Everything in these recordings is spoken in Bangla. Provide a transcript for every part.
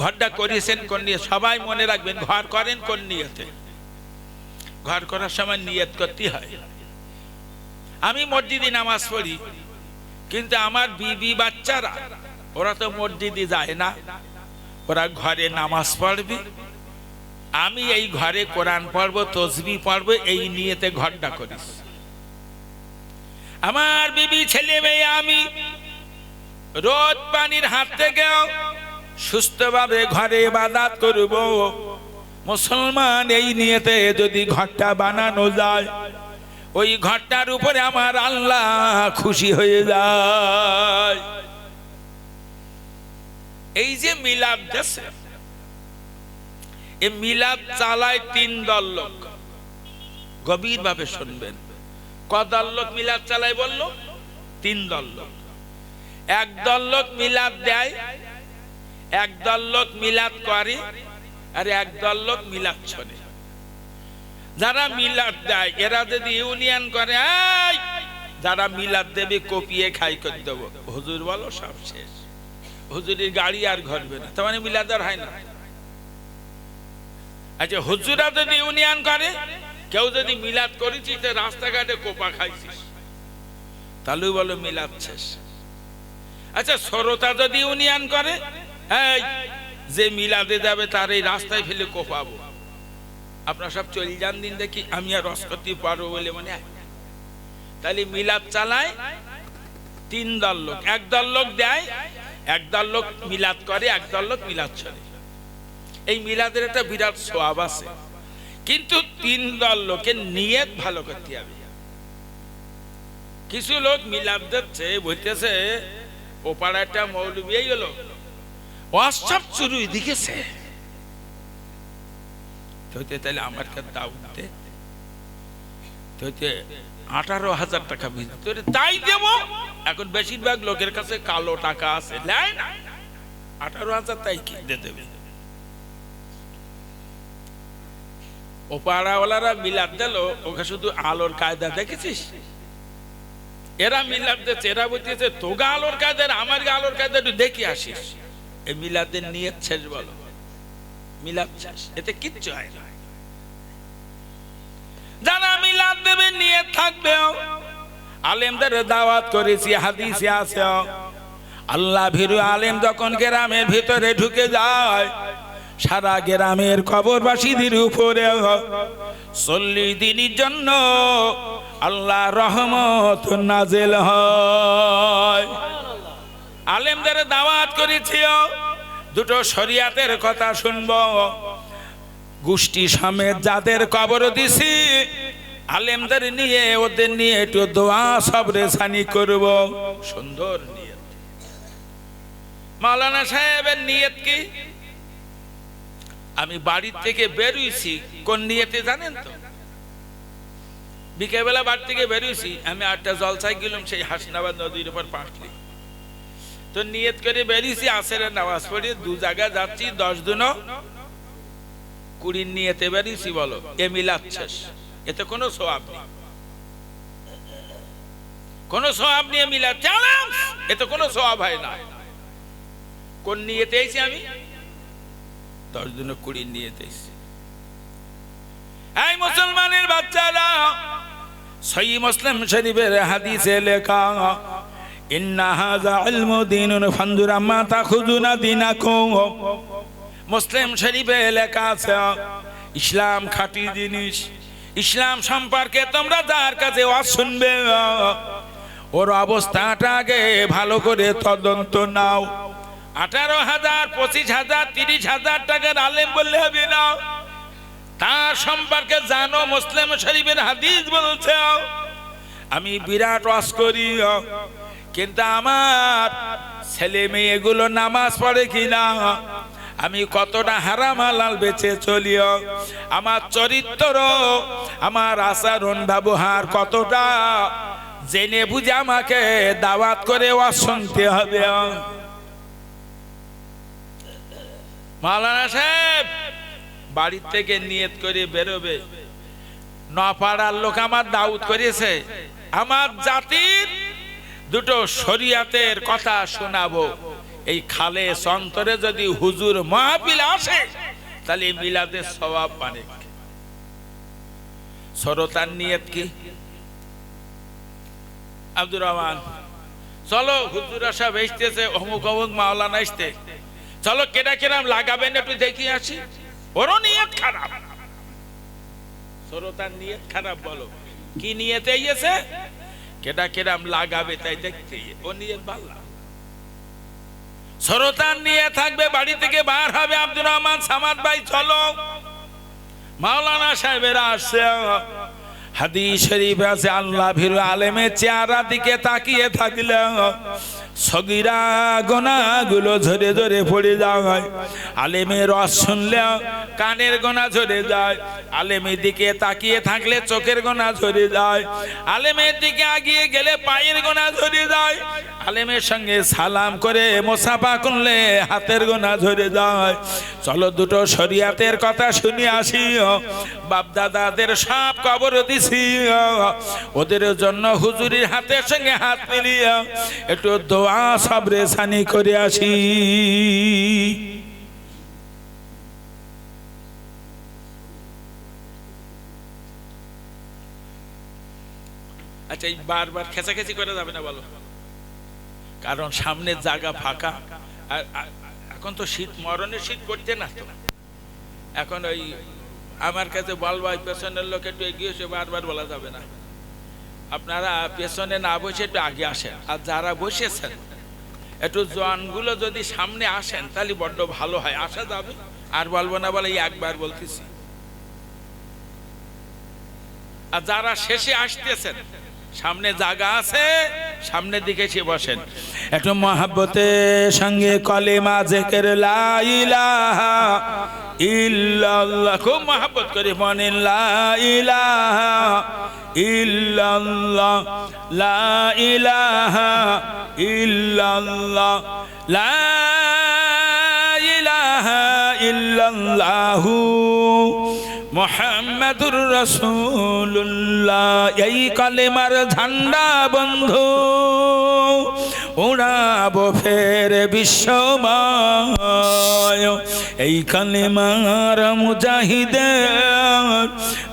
ঘরটা করিয়েছেন কোন নিয়ে? সবাই মনে রাখবেন, ঘর করেন কোন নিয়েতে? ঘর করার সময় নিয়ত করতে হয়। আমি মসজিদে নামাজ পড়ি, কিন্তু আমার বিবি বাচ্চারা, ওরা তো মসজিদে যায় না। ওরা ঘরে নামাজ পড়বে। আমি এই ঘরে কোরআন পড়ব, তসবি পড়ব, এই নিয়েতে ঘরটা করিস আমার বিবি ছেলে মেয়ে, আমি রোদ পানির হাত থেকেও সুস্থভাবে ঘরে বাদাত করব। মুসলমান এই নিয়েতে যদি ঘরটা বানানো যায়, ওই ঘরটার উপরে আমার আল্লাহ খুশি হয়ে যায়। এই যে মিলাপ দেশে এই মিলাপ চালায় তিন দল লোক। গভীর ভাবে শুনবেন কদল লোক মিলাপ চালায় বলল? তিন দল লোক। এক দল লোক মিলাপ দেয় এক দল লোক মিলাদ করে আর এক দল লোক মিলাদ শোনে যারা মিলাদ দেয়, এরা যদি ইউনিয়ন করে যারা মিলাদ দেবে, কপিয়ে খাই করে দেবো। হুজুর বলো, সব শেষ। হুজুরের গাড়ি আর ঘরবে না। তার মানে মিলাদ আর হয় না। আচ্ছা হুজুরা যদি ইউনিয়ন করে, কেউ যদি মিলাদ করেছি তো রাস্তাঘাটে কোপা খাইছিস। তাহলে বলো মিলাদ শেষ। আচ্ছা সরতা যদি ইউনিয়ন করে এই, যে মিলাদে যাবে তার এই রাস্তায় ফেলে কোপাবো। আপনার সব চলে যান দিন দেখি, আমি আর রস করতে পারব বলে মনে তাহলে মিলাদ চালায় তিন দল লোক। এক দল লোক দেয়, এক দল লোক মিলাদ করে, এক দল লোক মিলাদ চলে। এই মিলাদের একটা বিরাট সোয়াব আছে। কিন্তু তিন দল লোকের নিয়ত ভালো করতে হবে। কিছু লোক মিলাদ দিচ্ছে, বলতেছে ও পাড়াটা মৌলবী হলো। ওয়াসব চুরুই দিকেছে। হইতে তাহলে আমার কাছে দাও দে। হইতে আঠারো হাজার টাকা ভিতরে তাই দেব। এখন বেশিরভাগ লোকের কাছে কালো টাকা আছে। নেয় না। আঠারো হাজার তাই কিনতে দেবে। ও পাড়াওয়ালারা মিলাদ দিল, ওকে শুধু আলোর কায়দা দেখেছিস? এরা মিলাদ দিচ্ছে এরা বলতেছে, তোগা আলোর কায়দা আমার আলোর কায়দা একটু দেখে আসিস। এই মিলাদের নিয়ে শেষ বলো। মিলাদ শেষ। এতে কিচ্ছু হয় না। যারা মিলাদ দেবে নিয়ে থাকবে আলেমদের দাওয়াত করেছি, হাদিসে আছে। আল্লাহ ভিরু আলেম যখন গ্রামের ভিতরে ঢুকে যায়, সারা গ্রামের কবরবাসীদের উপরে চল্লিশ দিনের জন্য আল্লাহ রহমত নাজেল হয়। আলেমদের দাওয়াত করেছি দুটো শরিয়াতের কথা শুনব। গোষ্ঠী সমেত যাদের কবর দিছি, আলেমদের নিয়ে, ওদের নিয়ে একটু দোয়া, সবরে সানি করব। সুন্দর নিয়ত। মাওলানা সাহেবের নিয়ত কি? আমি বাড়ি থেকে বেরোইছি, কোন নিয়তে জানেন তো? বিকেলবেলা বাড়ি থেকে বেরুইছি, আমি আটটা জলসায় গেলাম, সেই হাসনাবাদ নদীর উপর পাঠলি তো নিয়ত করে বেরিয়েছি আসের নামাজ পড়ে দু জায়গায় যাচ্ছি, দশ দিনও কুড়ির নিয়েতে বেরিয়েছি, বলো, এ মিলাদ এতে কোনো সোয়াব নেই। কোনো সোয়াব নিয়ে মিলাদ চালাম এতে কোনো সোয়াব হয় না। কোন নিয়েতে এসেছি আমি? দশ দিন কুড়ির নিয়েতে এসেছি। এই মুসলমানের বাচ্চারা, সই মুসলিম শরীফের হাদিসে লেখা মুসলিম শরীফে লেখা আছে, ইসলাম খাঁটি জিনিস। ইসলাম সম্পর্কে তোমরা যার কাছে ওয়াজ শুনবে, ওর অবস্থাটা আগে ভালো করে তদন্ত নাও। আঠারো হাজার, পঁচিশ হাজার, তিরিশ হাজার টাকার আলেম বললে হবে না। তার সম্পর্কে জানো, মুসলিম শরীফের হাদিস বলছে, আমি বিরাট ওয়াজ করি। কিন্তু আমার ছেলে মেয়েগুলো নামাজ পড়ে কিনা? আমি কতটা হারাম হালাল বেঁচে চলিও? আমার চরিত্র, আমার আচরণ ব্যবহার কতটা? জেনে বুঝে আমাকে দাওয়াত করে শুনতে হবে। মালানা সাহেব, বাড়ির থেকে নিয়ত করে বেরোবে। নপাড়ার লোক আমার দাউদ করেছে। আমার জাতির দুটো শরিয়াতের কথা শোনাবো। এই খালে সন্তরে যদি হুজুর মাহফিল আসে, তাহলে মিলাদের স্বভাব মানে সরতার নিয়ত কি? আব্দুর রহমান, চলো হুজুর সাহেব এসতেছে অমুক অমুক মাওলানা আসতে চলো কেটা কেরাম লাগাবেন একটু দেখি আসি। ওরও নিয়ত খারাপ। সরতার নিয়ত খারাপ বলো। কি নিয়তে এসে কেটা কেরাম লাগাবে তাই দেখতে। ও নিয়ে ভালো সরতান নিয়ে থাকবে, বাড়ি থেকে বার হবে আব্দুর রহমান, সামাদ ভাই, চলো। মাওলানা সাহেবেরা আসছে। হাদিস শরীফ আছে, আল্লাহ ভিরু আলেমের চেহারা দিকে তাকিয়ে থাকলে সগিরা গোনাগুলো ঝরে ঝরে পড়ে যায়। আলেমের রস শুনলে কানের গোনা ঝরে যায়। আলেমের দিকে তাকিয়ে থাকলে চোখের গোনা ঝরে যায়। আলেমের দিকে আগিয়ে গেলে পায়ের গোনা ঝরে যায়। আলেমের সঙ্গে সালাম করে মোসাফা করলে হাতের গোনা ঝরে যায়। চলো দুটো শরিয়াতের কথা শুনে আসি। বাপ দাদাদের সব কবর দিছি। ওদের জন্য হুজুরির হাতের সঙ্গে হাত মিলিয়ে একটু দোয়া সবরে সানি করে আসি। আচ্ছা এই বারবার খেঁচাখেচি করে যাবে না বলো। কারণ সামনের জায়গা ফাঁকা। আর এখন তো শীত, মরণের শীত পড়ছে না তো। এখন ওই আমার কাছে বলবা পেছনের লোক একটু এগিয়ে এসে বারবার বলা যাবে না। আপনারা পেছনে না বসে একটু আগে আসেন। আর যারা বসেছেন, একটু জনগুলো যদি সামনে আসেন, তাহলে বড্ড ভালো হয়। আসা যাবে, আর বলব না বলে একবার বলতেছি। আর যারা শেষে আসতেছেন, সামনে জায়গা আছে সামনের দিকে সে বসেন। একটু মহাব্বতের সঙ্গে কলেমা জেকের, লা ইলাহা ইল্লাল্লাহ। খুব মহাব্বত করে মনে লা ইলাহা ইল্লাল্লাহ, লা ইলাহা ইল্লাল্লাহ, লা ইলাহা ইল্লাল্লাহু মোহাম্মদুর রসুল্লাহ এই কালেমার ঝান্ডা বন্ধু। উড়াবো ফের বিশ্বময়। এই কালেমার মুজাহিদে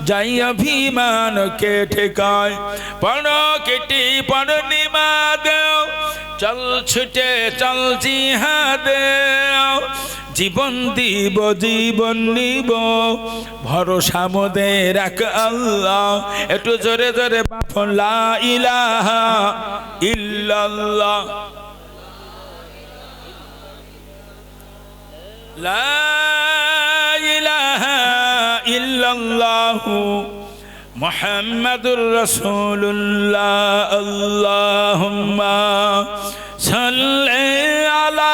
যাই অভিমান কে ঠেকায় পড় কেটি পড় নিমা দেও চল ছুটে চল জিহাদে জীবন দিব, জীবন নিব। ভরসা মোদের এক আল্লাহ। একটু জোরে জোরে লা ইলাহা মুহাম্মাদুর রাসূলুল্লাহ। আল্লাহুম্মা সাল্লি আলা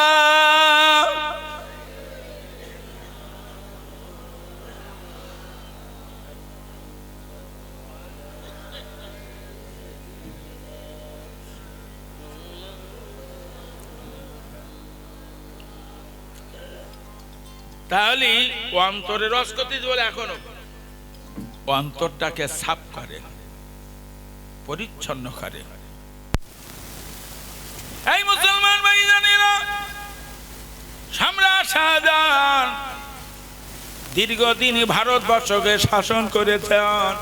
তাহলে অন্তরে রসকতি বলে এখনও। অন্তরটাকে সাফ করে, পরিচ্ছন্ন করে। এই মুসলমান ভাই জানেরা সম্রাট শাহজাহান দীর্ঘদিন ভারতবর্ষকে শাসন করেছেন।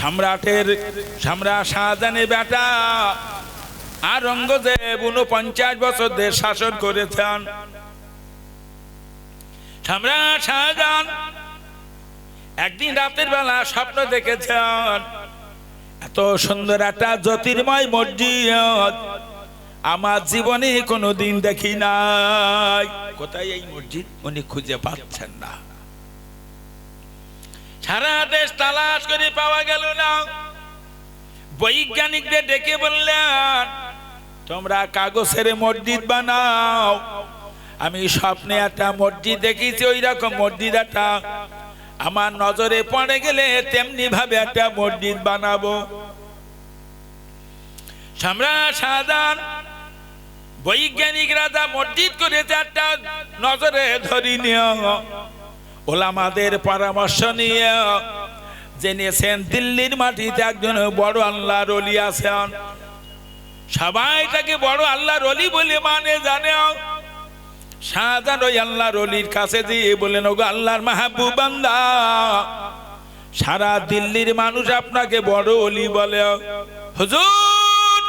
সম্রাটের সম্রাট শাহজাহানের বেটা আর রঙ্গদেব উনপঞ্চাশ বছর দেশ শাসন করেছেন। শাহজাহান একদিন রাতের বেলা স্বপ্ন দেখেছেন। এত সুন্দর একটা জ্যোতির্ময় মসজিদ। আমার জীবনে কোনো দিন দেখি নাই। কোথায় এই মসজিদ? উনি খুঁজে পাচ্ছেন না। সারা দেশ তালাশ করে পাওয়া গেল না। বৈজ্ঞানিকদের ডেকে বললেন, তোমরা কাগজের মসজিদ বানাও। আমি স্বপ্নে একটা মসজিদ দেখেছি ওই রকম মসজিদ একটা। আমার নজরে পড়ে গেলে তেমনি ভাবে একটা মসজিদ বানাবো। শাহজাহান মসজিদ একটা নজরে পরামর্শ জেনেছেন, দিল্লির মাটিতে একজন বড় আল্লাহর অলি আছেন। সবাই তাকে বড় আল্লাহর অলি বলে মানে জানে শাহজাহান ওই আল্লাহর অলির কাছে দিয়ে বলেন, ওগো আল্লাহর মাহবুব বান্দা, সারা দিল্লির মানুষ আপনাকে বড় অলি বলে। হুজুর,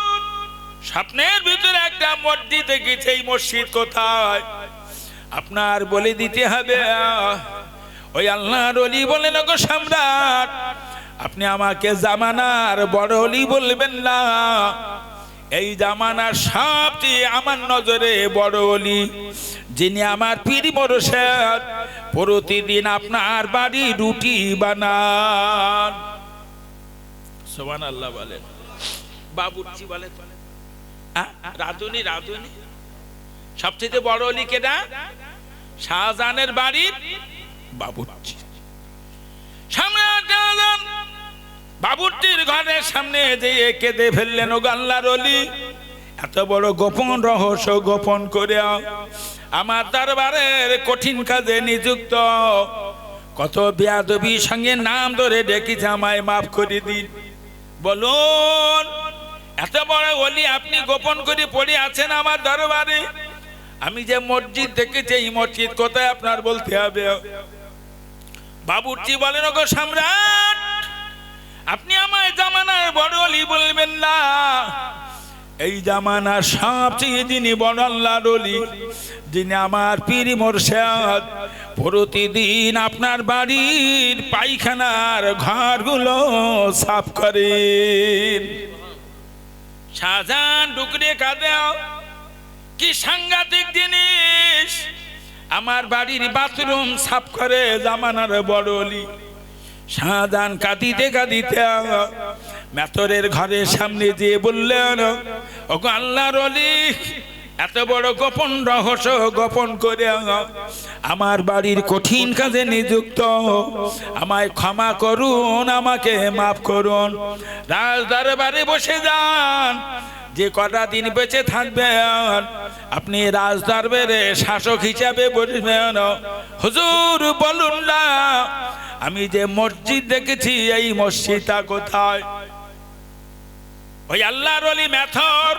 স্বপ্নের ভিতরে একটা মসজিদ দেখেছে এই মসজিদ কোথায়? আপনার বলে দিতে হবে। ওই আল্লাহর অলি বলেন, ওগো সম্রাট, আপনি আমাকে জামানার বড় অলি বলবেন না। এই জামানার সবচেয়ে আমার নজরে বড় অলি। যিনি আমার পীর বরসাদ প্রতিদিন আপনার বাড়ি রুটি বানান। সোমান আল্লাহ বলেন। বাবুর্চি বলে রাধুনি রাধুনি। সবচেয়ে বড় অলি কেটা শাহজাহানের বাড়ির বাবুর্চি। সম্রাট শাহজাহান বাবুর্চির ঘরের সামনে যে কেঁদে ফেললেন ও গাল্লার অলি। এত বড় গোপন রহস্য গোপন করে আমার দরবারের কঠিন কাজে নিযুক্ত। কত বেয়াদবি সঙ্গে নাম ধরে ডেকেছে আমায়, মাফ করে দিন। বলুন, এত বড় অলি আপনি গোপন করে পড়ে আছেন আমার দরবারে? আমি যে মসজিদ দেখেছি, এই মসজিদ কোথায় আপনার বলতে হবে? বাবুর্চি বলেন, ওগো সম্রাট, আপনি আমায় জামানার বড় অলি বলবেন না। এই জামানার সবচেয়ে যিনি বড় আল্লাহর অলি যিনি আমার পীর মোরশাদ। প্রতিদিন আপনার বাড়ির পায়খানার ঘরগুলো সাফ করেন। শাহজাহান ডুকরে কাঁদে কি সাংঘাতিক জিনিস। আমার বাড়ির বাথরুম সাফ করে জামানার বড় অলি শাহজাহান কাঁদিতে কাঁদিতে মেতরের ঘরের সামনে দিয়ে বললেন, ওগো আল্লাহর অলি এত বড় গোপন রহস্য গোপন করে আমার বাড়ির কঠিন কাজে নিযুক্ত। আমায় ক্ষমা করুন, আমাকে মাফ করুন। রাজ দরবারে বসে যান, যে কটা দিন বেঁচে থাকবেন। আপনি রাজ দরবারে শাসক হিসাবে বসবেন। হুজুর, বলুন না, আমি যে মসজিদ দেখেছি, এই মসজিদটা কোথায়? ওই আল্লাহর অলি মেথর।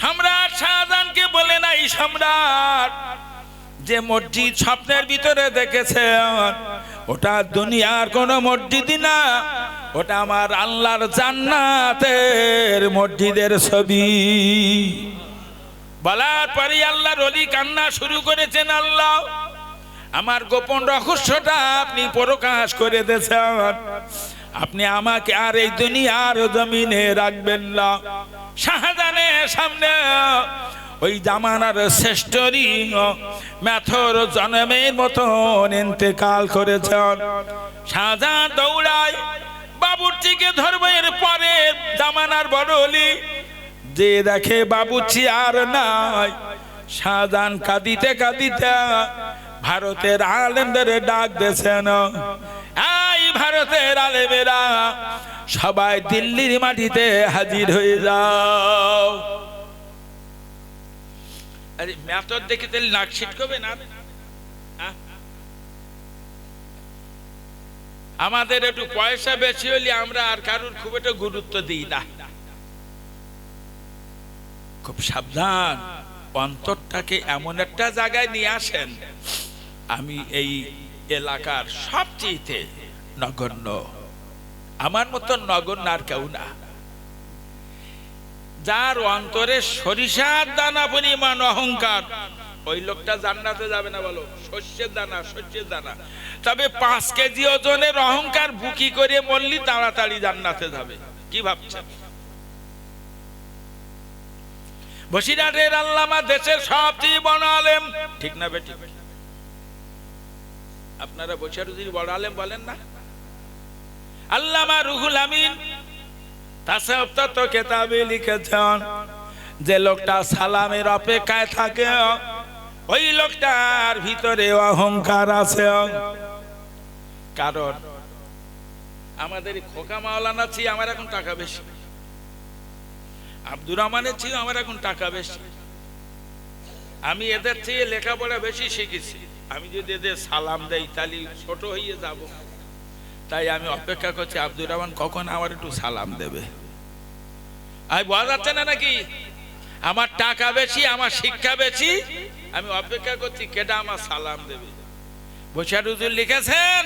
সম্রাট শাহজাহানকে বলে নাই সম্রাট, যে মসজিদ স্বপ্নের ভিতরে দেখেছে ওটা দুনিয়ার কোন মসজিদই না, ওটা আমার আল্লাহর জান্নাতের মসজিদের ছবি। বলার পরে আল্লাহর অলি কান্না শুরু করেছেন আল্লাহ। আমার গোপন রহস্যটা আপনি প্রকাশ করে দিয়েছেন। আপনি আমাকে আর এই দুনিয়ার জমিনে রাখবেন না। শাহজাহানের সামনে ওই জামানার শ্রেষ্ঠরী ম্যাথর জন্মের মতন ইন্তেকাল করেছেন। শাহজাহান দৌড়ায়, বাবুর্চিকে ধর্মের পরে জামানার বড়লি যে দেখে বাবুচি আর নাই, শাহজাহান কাঁদিতে কাঁদিতে ভারতের আলেমদের ডাক দিয়েছেন এই ভারতের আলেমেরা, সবাই দিল্লির মাটিতে হাজির হয়ে যাও। না? আমাদের একটু পয়সা বেশি হলে আমরা আর কারুর খুব একটা গুরুত্ব দিই না। খুব সাবধান, অন্তরটাকে এমন একটা জায়গায় নিয়ে আসেন। আমি এই এলাকার সবচেয়ে নগণ্য। আমার মতো নগণ্য আর কেউ না। যার অন্তরে সরিষার দানা পরিমাণ অহংকার, ওই লোকটা জান্নাতে যাবে না বলো। শস্যের দানা শস্যের দানা। তবে পাঁচ কেজি ওজনের অহংকার বুকি করে মরলি তাড়াতাড়ি জান্নাতে যাবে। কি ভাবছেন? বসিরহাটের আল্লামা দেশের সবচেয়ে বড় আলেম। ঠিক না বেটি আপনারা বসিরহাটের বড় আলেম বলেন না? আল্লামা রুহুল আমিন তাসাউফ কেতাবে লিখেছেন, যে লোকটা সালামের অপেক্ষায় থাকে, ওই লোকটার ভিতরে অহংকার আছে। কারণ আমাদের খোকা মাওলানা ছি আমার এখন টাকা বেশি। আব্দুর রহমানের ছিল আমার এখন টাকা বেশি। আমি এদের চেয়ে লেখাপড়া বেশি শিখেছি। আমি যদি এদের সালাম দেই, তাহলে ছোট হয়ে যাব। তাই আমি অপেক্ষা করছি, আব্দুর রহমান কখন আমার একটু সালাম দেবে? আমি বোঝা যাচ্ছে না নাকি? আমার টাকা বেশি, আমার শিক্ষা বেশি। আমি অপেক্ষা করছি কেটা আমার সালাম দেবে? বৈশাখ হুজুর লিখেছেন,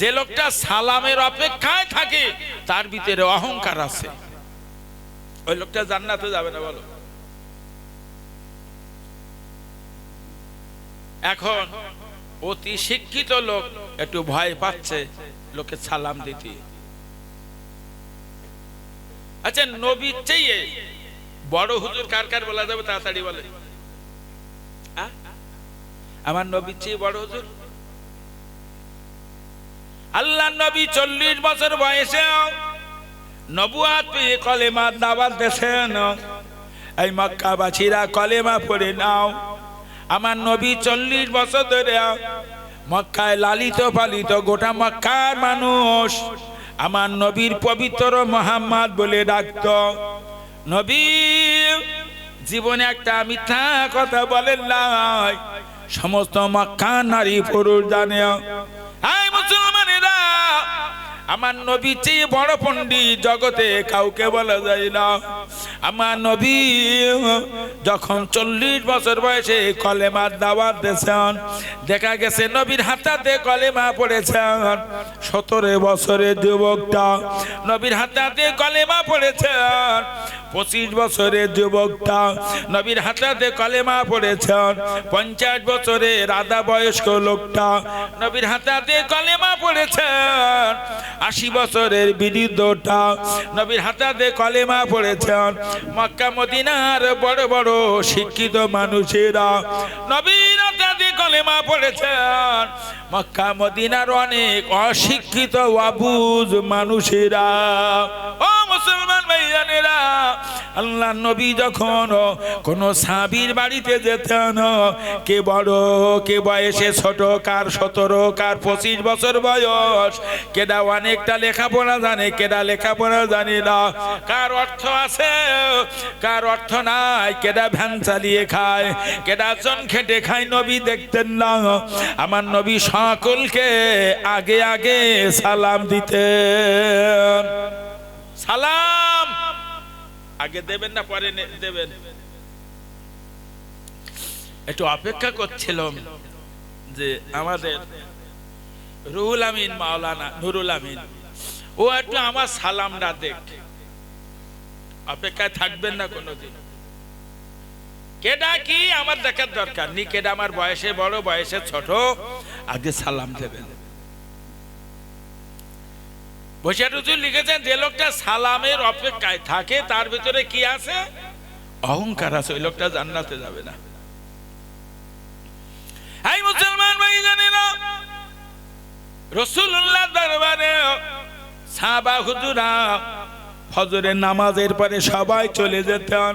যে লোকটা সালামের অপেক্ষায় থাকে, তার ভিতরে অহংকার আছে। ওই লোকটা জান্নাতে যাবে না, বলো। এখন অতি শিক্ষিত লোক একটু ভয় পাচ্ছে, লোকে সালাম দিতে। আচ্ছা নবীর চেয়ে বড় হুজুর কার কার বলা যাবে তাড়াতাড়ি বলে? আমার নবীর চেয়ে বড় হুজুর? আল্লাহ নবী চল্লিশ বছর বয়সে নবুয়াত পেয়ে কলেমা দাবাত দেশেন। এই মক্কাবাসীরা কলেমা পড়ে নাও। আমার নবী চল্লিশ বছর ধরে মক্কায় লালিত পালিত গোটা মক্কার মানুষ আমার নবীর পবিত্র মোহাম্মদ বলে ডাকত। নবী, জীবনে একটা মিথ্যা কথা বলেন নাই। সমস্ত মক্কা নারী পুরুষ জানে। হাই মুসলমানেরা আমার নবী চেয়ে বড় পণ্ডিত জগতে কাউকে বলা যায় না। আমার নবী যখন চল্লিশ বছর বয়সে কলেমার দাওয়াত দিয়েছেন, দেখা গেছে নবীর হাতাতে কলেমা পড়েছেন। সতেরো বছরের যুবকটা নবীর হাতাতে কলেমা পড়েছেন। পঁচিশ বছরের যুবকটা নবীর হাতাতে কলেমা পড়েছেন। পঞ্চাশ বছরের আধা বয়স্ক লোকটা নবীর হাতাতে কলেমা পড়েছেন। আশি বছরের বিরুদ্ধটা নবীর হাতাতে কলেমা পড়েছেন। মক্কা মদিনার বড় বড় শিক্ষিত মানুষেরা নবীর হাতাতে কলেমা পড়েছেন। মক্কা মদিনার অনেক অশিক্ষিত অবুজ মানুষেরা। ও মুসলমান ভাইজানেরা আল্লাহ নবী যখন কোন সাবির বাড়িতে যেতেন, কে বড়, কে বয়সে ছোট, কার সতেরো, কার পঁচিশ বছর বয়স, কেডা অনেকটা লেখাপড়া জানে, কেডা লেখাপড়া জানে না, কার অর্থ আছে, কার অর্থ নাই, কেডা ভ্যান চালিয়ে খায়, কেডা জন খেটে খায়, নবী দেখতেন না, আমার নবী সকলকে আগে আগে সালাম দিতেন। সালাম। আগে দেবেন না, পরে দেবেন। একটু অপেক্ষা করছিলাম যে আমাদের রুহুল আমিন, মাওলানা নুরুল আমিন, ও একটু আমার সালাম না দেখ। অপেক্ষায় থাকবেন না কোনোদিন। কেডা কি আমার দেখার দরকার নি কেডা আমার বয়সে বড়, বয়সে ছোট, আগে সালাম দেবেন। লিখেছেন, যে লোকটা সালামের অপেক্ষায় থাকে, তার ভিতরে কি আছে? অহংকার আছে, ওই লোকটা জান্নাতে যাবে না। মুসলমান ভাই না দরবারে সাহাবা হুজুরা নামাজের পরে সবাই চলে যেতেন।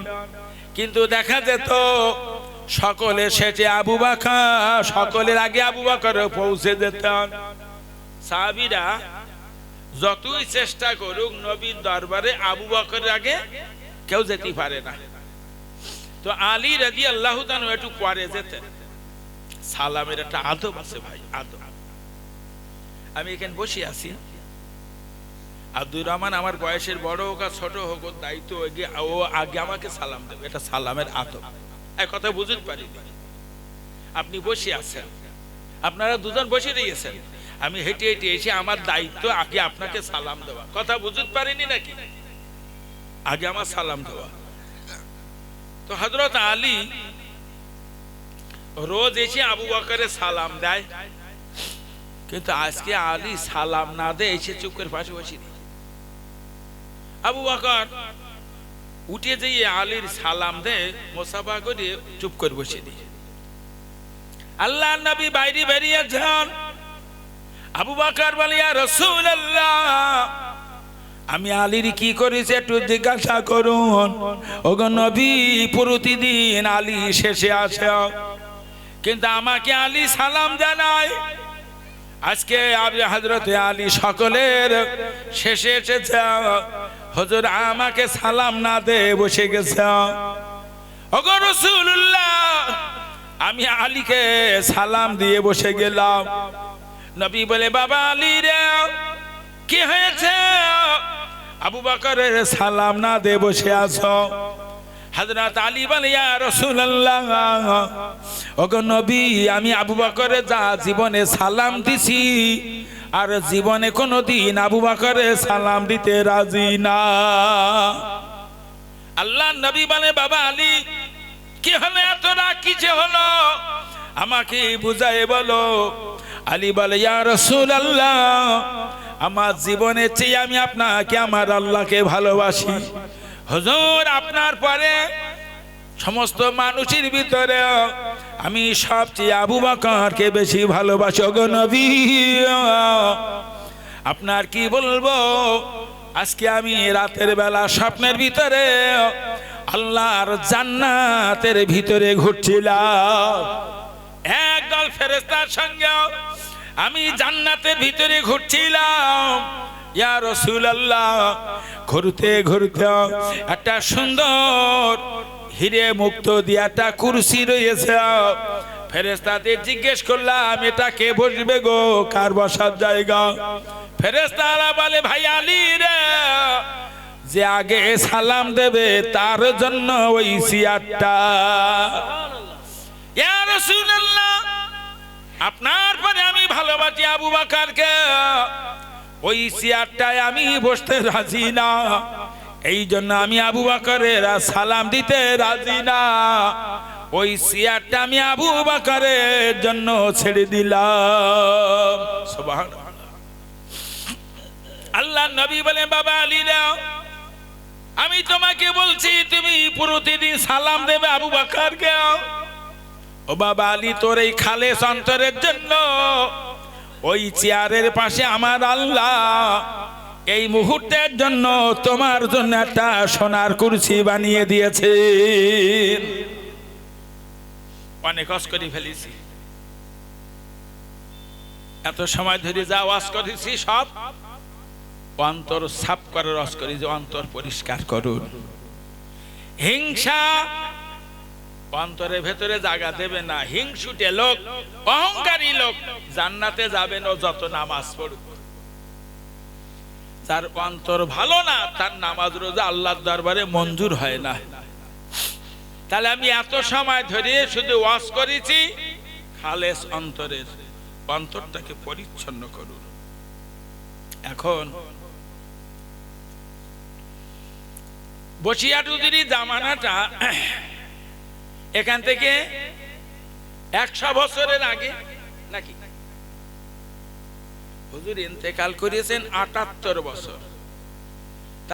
কিন্তু দেখা যেত, সকলে শেষে আবু বাকর, সকলের আগে আবু বাকর পৌঁছে যেতেন। সাহাবিরা যতই চেষ্টা করুক নবীর দরবারে আবু বকরের আগে কেউ যেতে পারে না। তো আলী রাজি আল্লাহ একটু পরে যেতেন। সালামের একটা আদব আছে ভাই, আদব। আমি এখানে বসে আছি। আব্দুর রহমান আমার বয়সের বড় হোক আর ছোট হোক, ওর দায়িত্ব ও আগে আমাকে সালাম দেবে। এটা সালামের আদব। এক কথা বুঝতে পারিনি। আপনি বসে আছেন। আপনারা দুজন বসে রয়েছেন। আমি হেঁটে হেঁটে এসে আমার দায়িত্ব আগে আপনাকে সালাম দেওয়া। কথা বুঝতে পারিনি নাকি? আগে আমার সালাম দেওয়া। তো হজরত আলী রোজ এসে আবু বকরের সালাম দেয়। কিন্তু আজকে আলী সালাম না দেয়, এসে চুপ করে পাশে বসে নেই। আবু বকর উঠে যেয়ে আলীর সালাম দেয়, মোসাফা করে চুপ করে বসে দিয়ে আল্লাহ নবী বাইরে বেরিয়েছেন। আবু বাকর বলে, ইয়া রাসূলুল্লাহ, আমি আলীর কি করেছে একটু জিজ্ঞাসা করুন। ওগো নবী, প্রতিদিন আলী শেষে আসে। কিন্তু আমাকে আলী সালাম জানায়। আজকে আবি হজরতে আলী সকলের শেষে এসেছে। হজর আমাকে সালাম না দে বসে গেছে। ওগো রাসূলুল্লাহ, আমি আলীকে সালাম দিয়ে বসে গেলাম। নবী বলে, বাবা, আলী রে, কি হয়েছে? আবু বকরের সালাম না দে বসে আছো? হযরত আলী বলে, ইয়া রাসূলুল্লাহ, ওগো নবী, আমি আবু বকরে যা জীবনে সালাম দিছি, আর জীবনে কোনোদিন আবু বকরে সালাম দিতে রাজি না। আল্লাহ নবী বলে, বাবা, আলী, কি হলো? এত রাগ কিছে হলো? আমাকে বুঝাই বলো আলী বলে রাসূলুল্লাহ, আমার জীবনের চেয়ে আমি আপনাকে, আমার আল্লাহকে ভালোবাসি। হুজুর, আপনার পরে সমস্ত মানুষের ভিতরে আমি সবচেয়ে আবু বকরকে বেশি ভালোবাসি। নবী, আপনার কি বলব? আজকে আমি রাতের বেলা স্বপ্নের ভিতরে আল্লাহর জান্নাতের ভিতরে ঘুরছিলাম। ফেরেস্তার সঙ্গে আমি জান্নাতের ভিতরে ঘুরছিলাম। ঘুরতে ঘুরতে একটা সুন্দর হিরে মুক্ত কুরসি রয়েছে। ফেরেস্তাদের জিজ্ঞেস করলাম, এটা কে বসবে গো? কার বসার জায়গা? ফেরেস্তারা বলে, ভাই আলী রে, যে আগে সালাম দেবে, তার জন্য ওই সিয়ারটা আপনার পরে আমি ভালোবাসি আবু বাকারকে। ওই চেয়ারটায় আমি বসতে রাজি না। এই জন্য আমি আবু বাকারের সালাম দিতে রাজি না। ওই চেয়ারটা আমি আবু বাকারের জন্য ছেড়ে দিলাম। আল্লাহ নবী বলে বাবা আলীরা আমি তোমাকে বলছি, তুমি প্রতিদিন সালাম দেবে আবু বাকারকে ও বাবা, আলী, তোর এই খালে অন্তরের জন্য ওই চেয়ারের পাশে আমার আল্লাহ। এই মুহূর্তের জন্য তোমার জন্য একটা সোনার কুরসি বানিয়ে দিয়েছে। অনেক কষ্ট করে ফেলেছি। এত সময় ধরে যা ওয়াজ করেছি সব অন্তর সাফ করে রস করি যে অন্তর পরিষ্কার করুন। হিংসা অন্তরের ভেতরে জায়গা দেবে না। হিংসুটে লোক, অহংকারী লোক, জান্নাতে যাবেন ও যত নামাজ পড়ুক। তার অন্তর ভালো না, তার নামাজ রোজা আল্লাহর দরবারে মঞ্জুর হয় না। তাহলে আমি এত সময় ধরে শুধু ওয়াজ করেছি, খালেস অন্তরের অন্তরটাকে পরিচ্ছন্ন করুন। এখন বসিয়াটুদির জামানাটা এখান থেকে একশো বছরের আগে নাকি? হুজুর ইন্তেকাল করিয়েছেন আটাত্তর বছর।